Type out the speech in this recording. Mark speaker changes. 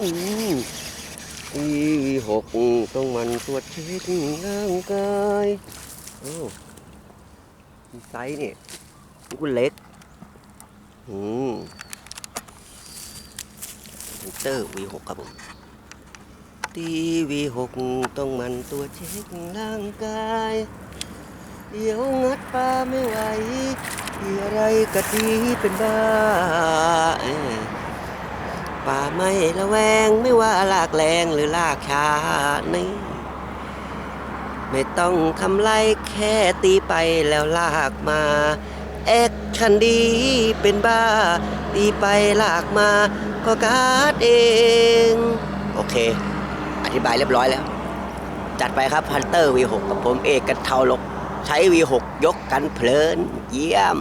Speaker 1: อืมทีวีหกต้องมันตรวจเช็คร่างกายโอ้มีไซส์นี่ก็เล็กอืมเตอร์ V6 ครับผมทีวีหกต้องมันตรวจเช็คร่างกาย เดี๋ยวงัดปลาไม่ไหวมีอะไรกะทีเป็นบ้า ไม่ระแวงไม่ว่าลากแรงหรือลากชานี่ไม่ต้องทำไรแค่ตีไปแล้วลากมาแอคชั่นดีเป็นบ้า ตีไปลากมาก็การดเอง โอเค อธิบายเรียบร้อยแล้ว จัดไปครับ Hunter V6 กับผมเอกกันเทาลก ใช้ V6 ยกกันเพลิน เยี่ยม